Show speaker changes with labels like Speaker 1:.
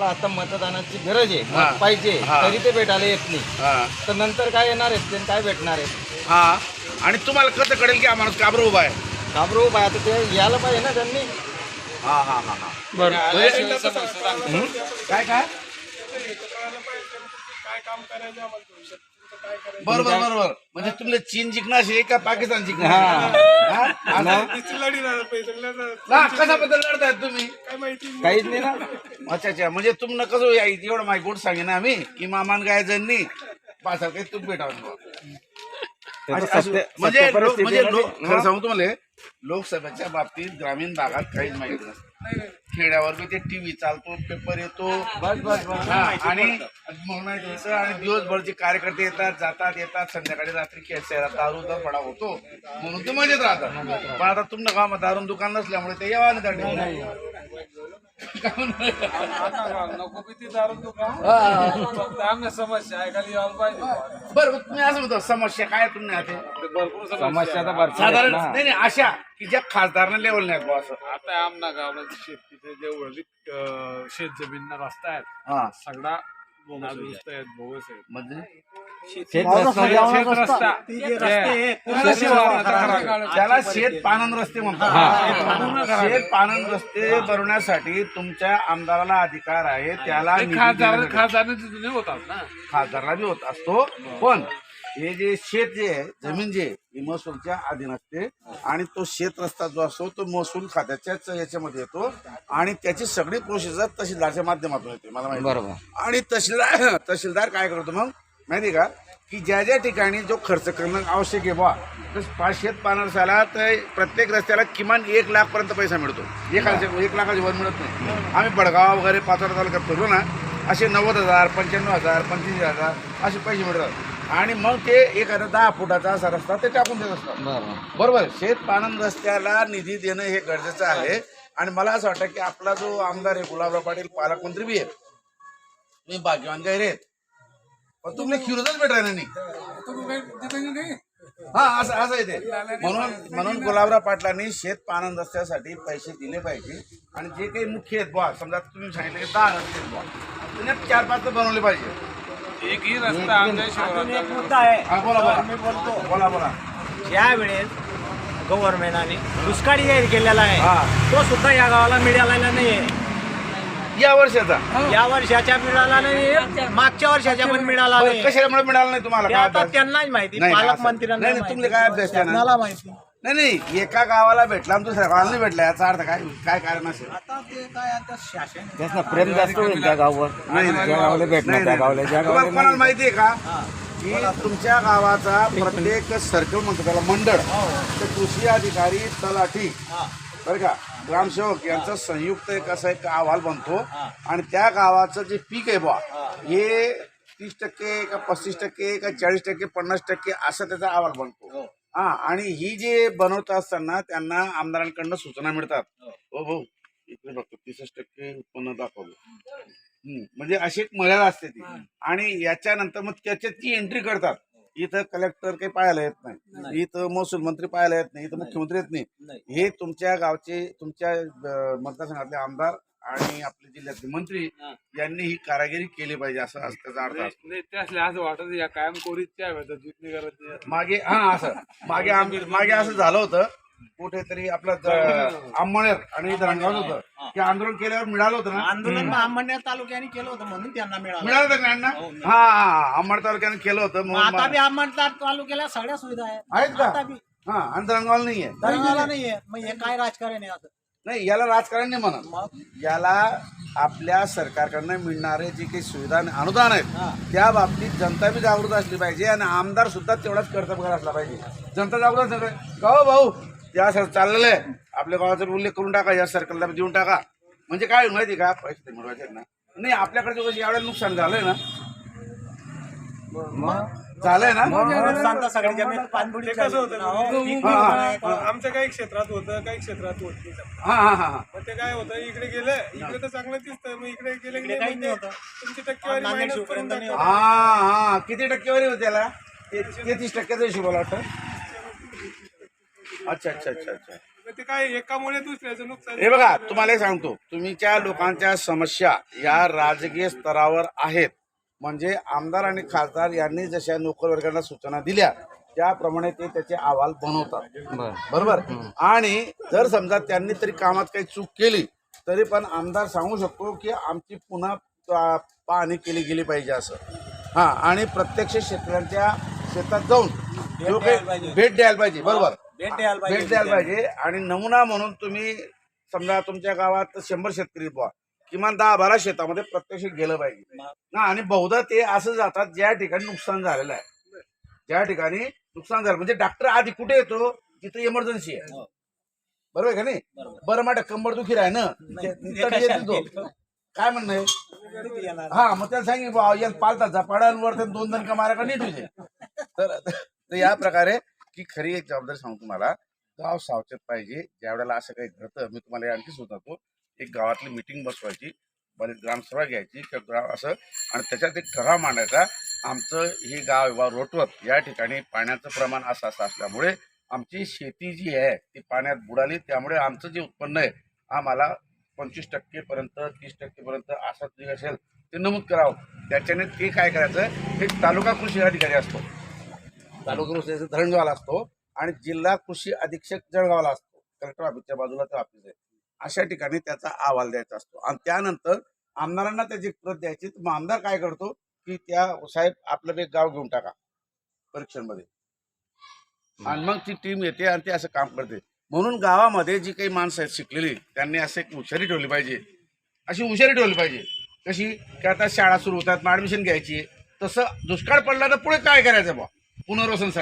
Speaker 1: आम्हाला आता मतदानाची गरज आहे. मत पाहिजे. तरी ते भेटायला येत नाही.
Speaker 2: हा.
Speaker 1: तर नंतर काय येणार आहेत? ते काय भेटणार आहे
Speaker 2: हा. आणि तुम्हाला कसं कळेल की हा माणूस काबर उभा आहे?
Speaker 1: घाबरू बाय आता ते यायला पाहिजे ना त्यांनी?
Speaker 2: हा हा हा हा.
Speaker 3: बरं.
Speaker 2: हं? काय काय? बरोबर बरोबर. म्हणजे तुमले चीन जिंकणार आहे का पाकिस्तान जिंकणार हा? असं? ना, कशाबद्दल लढताय तुम्ही?
Speaker 1: काहीच नाही ना.
Speaker 2: अच्छा अच्छा. म्हणजे तुम्हाला कसं या- एवढं माहिती गोड सांगे ना आम्ही की मामान काय जणनी पाच काही तूप भेटावं
Speaker 1: त्याचं
Speaker 2: असं-
Speaker 1: सत्य-
Speaker 2: म्हणजे
Speaker 1: सत्य
Speaker 2: म्हणजे सांगू तुम्हाला लोकसभेच्या बाबतीत ग्रामीण भागात काहीच माहिती नसतं. खेड्यावर ते टीव्ही चालतो पेपर येतो.
Speaker 1: बस बस बस.
Speaker 2: हा, आणि आहे, आणि दिवसभरचे कार्यकर्ते येतात जातात येतात. संध्याकाळी रात्री खेळ शहरात दारू फडा होतो. म्हणून ते मजेत राहतात. पण आता तुमच्या गावात दारून दुकान नसल्यामुळे ते यावा नाही.
Speaker 4: नको किती दुकान. समस्या आहे खाली यायला पाहिजे.
Speaker 2: बरं तुम्ही असं म्हणतो समस्या काय आहे तुम्ही आता?
Speaker 4: भरपूर
Speaker 1: समस्या
Speaker 2: साधारण. नाही नाही अशा की ज्या खासदारांना लेवल नाही असं.
Speaker 4: आता आमना गावाला शेतीचे जे अं, शेत जमीन रस्ता आहेत
Speaker 2: हा.
Speaker 4: सगळा नादुरुस्त आहेत बोगस आहेत.
Speaker 2: म्हणजे?
Speaker 1: शेत रस्ता
Speaker 4: शेत रस्ता. जे पूर्ण शिवाराचा खरा काळ.
Speaker 2: त्याला शेत पानन रस्ते म्हणतात. शेत पानन रस्ते. बनवण्यासाठी तुमच्या आमदाराला अधिकार आहे त्याला
Speaker 4: ते
Speaker 2: निधी
Speaker 4: खासदार खासदार तिथून होतात ना?
Speaker 2: खासदारला बी होत असतो पण हे जे शेत जे आहे जमीन जे आहे, ही महसूलच्या अधीन असते आणि तो शेत रस्ता जो असतो तो महसूल खात्याच्याच याच्यामध्ये येतो. आणि त्याची सगळी प्रोसेसर तहसीलदारच्या माध्यमातून येते मला माहिती आणि तहसीलदार तहसीलदार काय करतो मग? माहिती का? की ज्या ज्या ठिकाणी जो खर्च करणं आवश्यक आहे बा तर पाच शेत पानरसाला तर प्रत्येक रस्त्याला किमान एक लाख पर्यंत पैसा मिळतो. एक एक लाखाची वर मिळत नाही. आम्ही बडगाव वगैरे पाचोरा तालुक्यात फिरलो ना असे नव्वद हजार पंच्याण्णव हजार पंच्याऐंशी हजार असे पैसे मिळतात. आणि मग ते एखादा दहा फुटाचा असा रस्ता ते टाकून देत असतात.
Speaker 1: बरोबर?
Speaker 2: शेत पानन रस्त्याला निधी देणं हे गरजेचं आहे. आणि मला असं वाटतं की आपला जो आमदार आहे गुलाबराव पाटील पालकमंत्री बी आहे तुम्ही भाग्यवान गैरे आहेत. पण तुम्ही खिरूजच भेटायला नाही. हा असं असं आहे ते. म्हणून म्हणून गुलाबराव पाटलांनी शेत पानन रस्त्यासाठी पैसे दिले पाहिजे. आणि जे काही मुख्य आहेत बुवा समजा तुम्ही सांगितलं की दहा रस्ते आहेत बुवा. त्याच्यात चार पाच बनवले पाहिजे.
Speaker 4: एकही रस्ता आमच्या शिवाराचा
Speaker 5: मुद्दा आहे.
Speaker 2: हा बोला बोला.
Speaker 5: मी बोलतो.
Speaker 2: बोला बोला.
Speaker 5: या वेळेस गव्हर्नमेंटाने दुष्काळी जाहीर केलेला आहे
Speaker 2: हा.
Speaker 5: तो सुद्धा या गावाला मिळाला नाहीये.
Speaker 2: या वर्षाचा?
Speaker 5: या वर्षाच्या मिळाला नाही मागच्या वर्षाच्या पण मिळाला
Speaker 2: बरं,
Speaker 5: नाही
Speaker 2: कशामुळे मिळालं नाही तुम्हाला
Speaker 5: ते
Speaker 2: काय
Speaker 5: आता
Speaker 2: अभ्यास?
Speaker 5: त्यांनाच माहिती
Speaker 2: नाही, नाही, असं-
Speaker 5: पालकमंत्र्यांना
Speaker 2: नाही, नाही, तुमले काय अभ्यास? त्यांना
Speaker 5: माहिती.
Speaker 2: नाही नाही एका गावाला भेटला आणि दुसऱ्या गावाला नाही भेटला याचा अर्थ काय? काय कारण असेल?
Speaker 5: आता ते काय आता शासन
Speaker 1: त्याच ना प्रेम जास्त होईल त्या गावावर.
Speaker 2: नाही, नाही.
Speaker 1: ज्या गावाला भेटणार
Speaker 2: नाही,
Speaker 1: त्या
Speaker 2: नाही.
Speaker 1: गावाला ज्या
Speaker 2: तुम्हाला
Speaker 1: गावाला
Speaker 2: कोणाला. माहिती आहे का? की तुमच्या गावाचा प्रत्येक सर्कल म्हणतो त्याला मंडळ. ते कृषी अधिकारी तलाठी. बरं का? ग्रामसेवक यांचा संयुक्त एक असा एक अहवाल बनतो. आणि त्या गावाचं जे पीक आहे बा हे. तीस टक्के का पस्तीस टक्के का चाळीस टक्के पन्नास टक्के असं त्याचा अहवाल बनतो. हा आणि ही जे बनवत असताना त्यांना आमदारांकडनं सूचना मिळतात. हो. भाऊ इकडे बघतो तीसच टक्के उत्पन्न दाखवलं. म्हणजे अशी एक मर्यादा असते ती. आणि याच्यानंतर मग त्याच्यात ती एंट्री करतात. इथं कलेक्टर काही पाहायला येत नाही. इथं महसूल मंत्री पाहायला येत नाही. इथं मुख्यमंत्री येत नाही. हे तुमच्या गावचे तुमच्या मतदारसंघातले आमदार आणि आपले जिल्ह्यातले मंत्री यांनी ही कारागिरी केली पाहिजे असं असं त्याचा अर्थ असतो.
Speaker 4: नाही ते असले असं वाटत या कायम कोरीत त्या भेटत करत.
Speaker 2: मागे हा असं. मागे आम- मागे असं झालं होतं. कुठेतरी आपलं आंबळेर आणि धरणगाव होतं. ते आंदोलन केल्यावर मिळालं होतं ना?
Speaker 5: आंदोलन महामंडळ तालुक्याने केलं होतं म्हणून त्यांना मिळालं.
Speaker 2: मिळालं होतं का यांना? हा हा अंबड तालुक्याने केलं होतं
Speaker 5: मग आता
Speaker 2: म्हणून
Speaker 5: बी अंबड तालुक्याला सगळ्या सुविधा आहेत.
Speaker 2: आहेत का?
Speaker 5: आता बी.
Speaker 2: हा आणि धरणगावला नाहीये.
Speaker 5: दरंगाला नाहीये. मग हे काय राजकारण आहे आता
Speaker 2: नाही याला राजकारण नाही म्हणत.
Speaker 5: मग?
Speaker 2: याला आपल्या सरकारकडनं मिळणारे जे काही सुविधा आणि अनुदान आहेत त्या बाबतीत जनता बी जागृत असली पाहिजे आणि आमदार सुद्धा तेवढाच कर्तव्य असला पाहिजे. जनता जागृत असली पाहिजे. का हो भाऊ? या सर चाललेलं आहे. आपल्या गावाचा उल्लेख करून टाका या सर्कलला देऊन टाका. म्हणजे काय माहिती का? पैसे ते मिळवायचे ना. नाही आपल्याकडे यावेळेला नुकसान झालंय ना? झालंय ना?
Speaker 5: सांगता सगळ्या पाणबुडी
Speaker 6: कसं होतं?
Speaker 5: हो.
Speaker 6: पीक
Speaker 2: हा, हा,
Speaker 6: होतं, आमच्या काही क्षेत्रात होतं काही क्षेत्रात होत नाही.
Speaker 2: हा हा हा हा.
Speaker 6: मग ते काय होतं? इकडे गेलं इकडे तर चांगलं दिसतं मग इकडे गेले की
Speaker 5: इकडे काहीच
Speaker 6: मग
Speaker 5: नाही होतं.
Speaker 6: तुमची टक्केवारी
Speaker 5: नांदेड
Speaker 6: मायनस करून
Speaker 5: शिवपर्यंत नाही
Speaker 6: टाकतात.
Speaker 2: हा हा. किती टक्केवारी होती त्याला? ते- तेहतीस टक्क्याचा हिशोब मला वाटतं. अच्छा अच्छा अच्छा अच्छा.
Speaker 6: तर ते काय एकामुळे दुसऱ्याचं नुकसान
Speaker 2: हे बघा तुम्हाला एक सांगतो. तुम्हीच्या लोकांच्या समस्या या राजकीय स्तरावर आहेत म्हणजे आमदार आणि खासदार यांनी जशा नोकरवर्गांना सूचना दिल्या त्याप्रमाणे ते त्याचे अहवाल बनवतात.
Speaker 1: बर.
Speaker 2: बरोबर? आणि जर समजा त्यांनी तरी कामात काही चूक केली तरी पण आमदार सांगू शकतो की आमची पुन्हा पाहणी केली गेली पाहिजे असं. हा आणि प्रत्यक्ष शेतकऱ्यांच्या शेतात जाऊन भेट द्यायला पाहिजे. बरोबर?
Speaker 5: भेट द्यायला पाहिजे.
Speaker 2: भेट द्यायला पाहिजे. आणि नमुना म्हणून तुम्ही समजा तुमच्या गावात शंभर शेतकरी बुवा किमान दहा बारा शेतामध्ये प्रत्यक्ष गेलं पाहिजे. ना आणि बहुधा ते असं जातात ज्या ठिकाणी नुकसान झालेलं आहे. ज्या ठिकाणी नुकसान झालं म्हणजे डॉक्टर आधी कुठे येतो? जिथे इमर्जन्सी आहे. बरोबर आहे का नाही? बरं माझ्या कंबर दुखी आहे ना. काय म्हणणं आहे? हा मग त्याला सांगितलं या पालता झपाड्यांवर ते दोन दणका मारा का नीट होते तर या प्रकारे की खरी एक जबाबदारी सांगतो तुम्हाला गाव सावचेत पाहिजे. ज्या वेळेला असं काही घडतं मी तुम्हाला हे आणखी सुचवतो. एक गावातली मिटिंग बसवायची बरेच ग्रामसभा घ्यायची किंवा ग्राम असं आणि त्याच्यात एक ठराव मांडायचा आमचं हे गाव वा रोटवत या ठिकाणी पाण्याचं प्रमाण असं असं असल्यामुळे आमची शेती जी आहे ती पाण्यात बुडाली त्यामुळे आमचं जे उत्पन्न आहे आम्हाला पंचवीस टक्केपर्यंत तीस टक्केपर्यंत असं जे असेल ते नमूद करावं. त्याच्याने ते काय करायचं हे तालुका कृषी अधिकारी असतो. तालुका कृषी अधिकारी धरणगावला असतो आणि जिल्हा कृषी अधीक्षक जळगावला असतो. कलेक्टर ऑफिसच्या बाजूला तो ऑफिस आहे. अशा ठिकाणी त्याचा अहवाल द्यायचा असतो. आणि त्यानंतर आमदारांना त्याची प्रत द्यायची. तर मग आमदार काय करतो की त्या साहेब आपलं एक गाव घेऊन टाका परीक्षांमध्ये. आणि मग ती टीम येते आणि ते असं काम करते. म्हणून गावामध्ये जी काही माणसं आहेत शिकलेली त्यांनी असं एक हुशारी ठेवली पाहिजे. अशी हुशारी ठेवली पाहिजे. कशी की आता शाळा सुरू होतात मग ऍडमिशन घ्यायची. तसं दुष्काळ पडला तर पुढे काय करायचं बा पुनर्वसनसाठी.